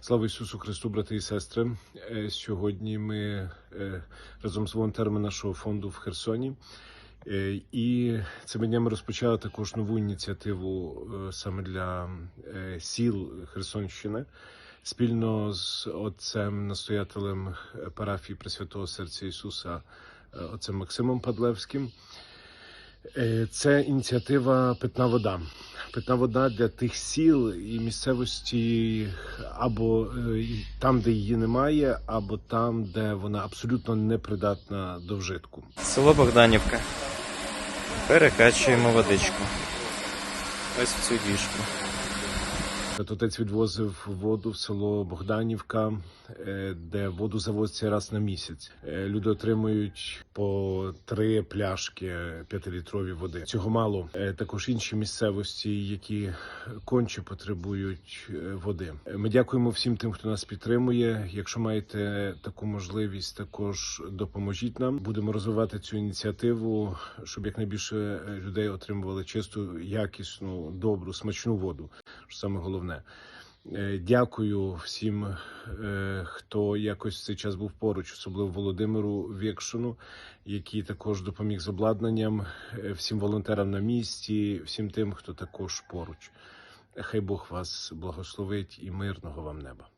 Слава Ісусу Христу, брати і сестри. Е, Сьогодні ми е, разом з волонтерами нашого фонду в Херсоні. Е, І цими днями розпочали також нову ініціативу саме для сіл Херсонщини спільно з отцем настоятелем парафії Пресвятого Серця Ісуса, отцем Максимом Падлевським. Це ініціатива Питна вода. Питна вода для тих сіл і місцевості, або е, там, де її немає, або там, де вона абсолютно непридатна до вжитку. Село Богданівка. Перекачуємо водичку. Ось в цю діжку. От Отець відвозив воду в село Богданівка, е, де воду завозиться раз на місяць. Е, Люди отримують по три пляшки п'ятилітрові води. Цього мало. Е, Також інші місцевості, які конче потребують води. Ми дякуємо всім тим, хто нас підтримує. Якщо маєте таку можливість, також допоможіть нам. Будемо розвивати цю ініціативу, щоб якнайбільше людей отримували чисту, якісну, добру, смачну воду. Що саме головне. Е, Дякую всім, е, хто якось цей час був поруч, особливо Володимиру Вєкшину, який також допоміг з обладнанням, е, всім волонтерам на місці, всім тим, хто також поруч. Хай Бог вас благословить і мирного вам неба.